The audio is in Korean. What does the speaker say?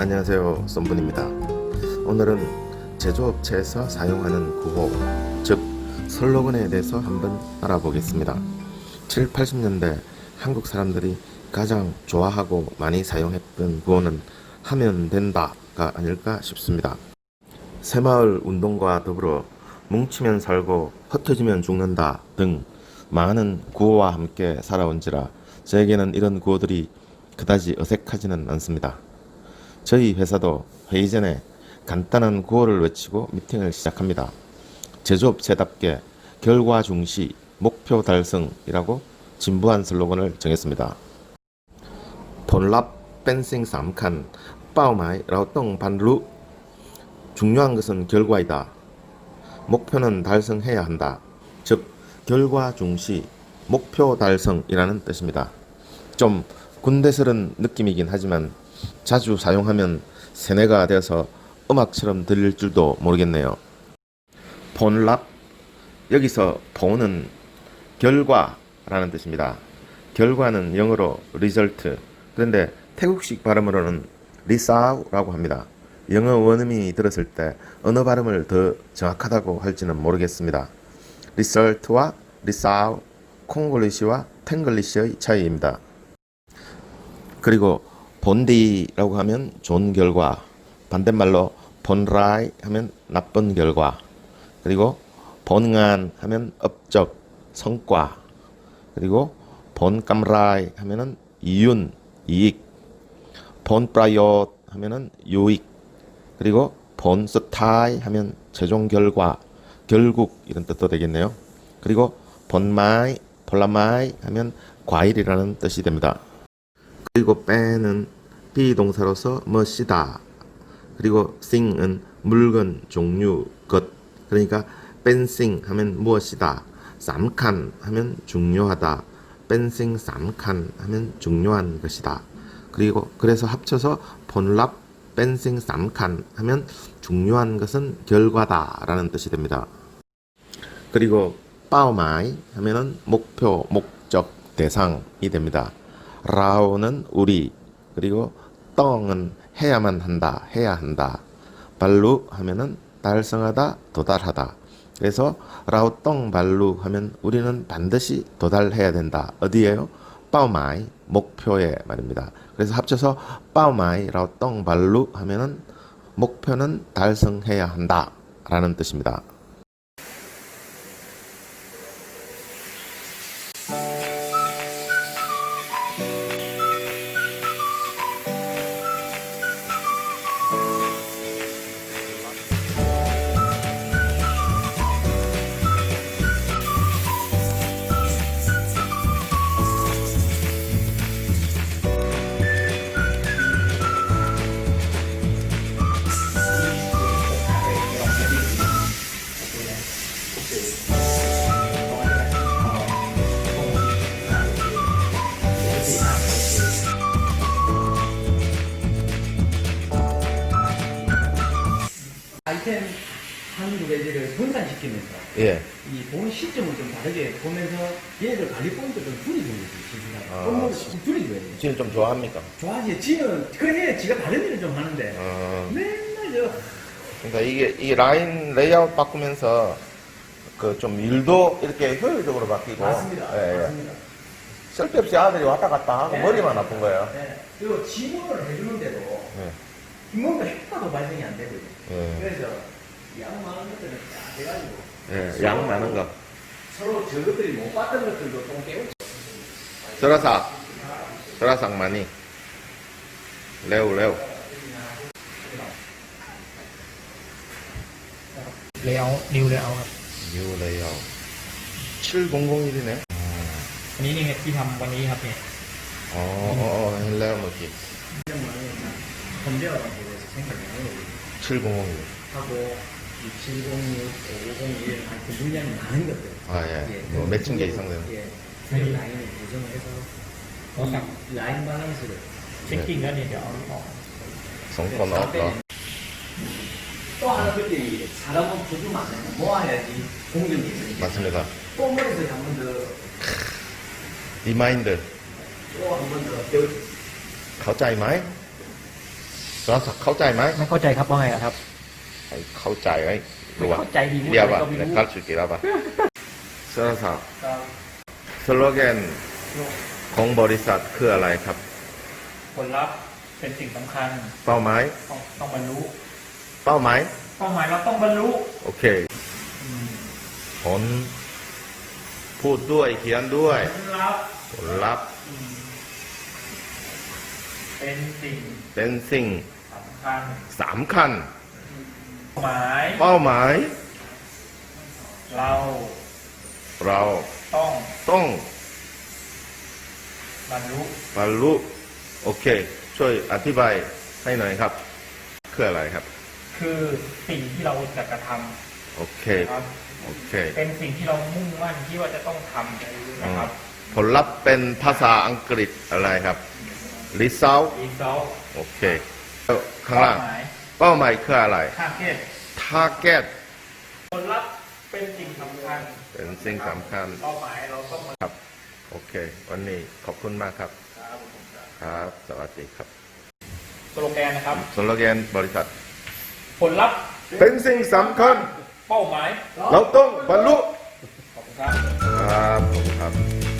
안녕하세요 썸분입니다. 오늘은 제조업체에서 사용하는 구호 즉 슬로건에 대해서 한번 알아보겠습니다. 7, 80년대 한국 사람들이 가장 좋아하고 많이 사용했던 구호는 하면 된다가 아닐까 싶습니다. 새마을 운동과 더불어 뭉치면 살고 흩어지면 죽는다 등 많은 구호와 함께 살아온지라 저에게는 이런 구호들이 그다지 어색하지는 않습니다. 저희 회사도 회의 전에 간단한 구호를 외치고 미팅을 시작합니다. 제조업체답게 결과 중시, 목표 달성이라고 진부한 슬로건을 정했습니다. 본랍 뺀싱 삼칸, 빠오마이 라오똥 반루 중요한 것은 결과이다. 목표는 달성해야 한다. 즉 결과 중시, 목표 달성이라는 뜻입니다. 좀 군대스런 느낌이긴 하지만 자주 사용하면 세뇌가 되어서 음악처럼 들릴 줄도 모르겠네요. 본랍 여기서 본은 결과라는 뜻입니다. 결과는 영어로 result 그런데 태국식 발음으로는 리사우라고 합니다. 영어 원음이 들었을 때 어느 발음을 더 정확하다고 할지는 모르겠습니다. 리설트와 리사우, 콩글리시와 탱글리시의 차이입니다. 그리고 본디라고 하면 좋은 결과, 반대말로 본라이 하면 나쁜 결과, 그리고 본안 하면 업적, 성과, 그리고 본감라이 하면은 이윤, 이익, 본프라이엇 하면은 유익, 그리고 본스타이 하면 최종 결과, 결국 이런 뜻도 되겠네요. 그리고 본마이, 폴라마이 하면 과일이라는 뜻이 됩니다. 그리고 빼는 비동사로서 멋이다. 그리고 싱은 물건, 종류, 것. 그러니까 뺀싱 하면 무엇이다. 쌈칸 하면 중요하다. 뺀싱 쌈칸 하면 중요한 것이다. 그리고 그래서 합쳐서 본랍 뺀싱 쌈칸 하면 중요한 것은 결과다라는 뜻이 됩니다. 그리고 빠오마이 하면은 목표, 목적, 대상이 됩니다. 라오는 우리 그리고 떵은 해야만 한다, 해야 한다. 발루 하면은 달성하다, 도달하다. 그래서 라오 떵 발루 하면 우리는 반드시 도달해야 된다. 어디에요? 빠오마이 목표에 말입니다. 그래서 합쳐서 빠오마이 라오 떵 발루 하면은 목표는 달성해야 한다 라는 뜻입니다. 아이템 한두 개지를 분산시키면서 예. 이본 시점을 좀 다르게 보면서 얘들 관리 포인트 좀 줄이줘야 돼. 아, 아, 좀 줄이줘야 돼. 지금 좀 좋아합니까? 좋아하지. 지는 그래 지가 다른 일을 좀 하는데 어, 맨날 저 그러니까 이게 이 라인 레이아웃 바꾸면서 그 좀 일도 이렇게 효율적으로 바뀌고 맞습니다. 예, 예. 맞습니다. 쓸데없이 아들이 왔다 갔다 하고 네. 머리만 아픈 거예요. 네. 그리고 지문을 해주는데도 예. 뭔가 효과도 발생이 안 되거든. 예. 그래서 양 많은 것들은 쫙 해가지고 예, 양 많은 거. 서로 저것들이 못 봤던 것들도 좀 깨우쳐. 드라삭, 드라삭 많이. 레오 레오. layout new layout ครับ 뉴 레이아웃. 7001이네. อันนี้นี่ไงที่ทำวันนี้ครับเนี่ย 어, 어, 어, 헬레오 노키. 건배어라고 해서 생각을 해요. 706. 하고 706, 501, 하여튼 물량이 많은 것들. 아, 예. 예. 뭐 몇천 개 이상 돼요? 예. 저희 라인을 구성을 해서 음. 이 라인 밸런스를 네. 새끼 인간이 이제 어, 성과 네, 나왔다. 네. 또 하나 그때 이 사람은 부족 많아요. 모아야지 공격이 있으니까. 맞습니다. 또 머리에서 한 번 더, 리마인드. 또 한 번 더 배울 수 있어요. 가짜이마이? ราสักเข้าใจไหมไม่เข้าใจครับว่าไงอะครับให้เข้าใจไหมไม่เข้าใจดีเรียกอะไรว่าก็ไม่ในรู้คัลชุกิราบะเสื้อสักครับสโลแกนของบริษัทคืออะไรครับ ผลลัพธ์เป็นสิ่งสำคัญ เป้าหมายต้องต้องบรรลุ เป้าหมายเป้าหมายเราต้องบรรลุ โอเคผลพูดด้วยเขียนด้วยผลลัพธ์ผลลัพธ์เป็นสิ่งเป็นสิ่งสำ คัญสำคัญ หมายเป้าหมาย เราเราต้องต้องบรรลุบรรลุโอเค ช่วยอธิบายให้หน่อยครับ คืออะไรครับ คือสิ่งที่เราจะกระทโอเคำครับโอเค เป็นสิ่งที่เรามุ่งมั่นที่ว่าจะต้องทำนะครับ ผลลัพธ์เป็นภาษาอังกฤษอะไรครับ result อีกแล้วโอเคแล้ว ข้างล่างหมายเป้าหมายคืออะไรค่าเกต target ผลลัพธ์เป็นสิ่งสำคัญเป็นสิ่งสำคัญเป้าหมายเราต้องมาครับ โอเค วันนี้ขอบคุณมากครับ ครับผมครับครับ สวัสดีครับ สโลแกนนะครับ สโลแกนบริษัท ผลลัพธ์เป็นสิ่งสำคัญ เป้าหมายเราต้องบรรลุขอบคุณครับ ครับผมครับ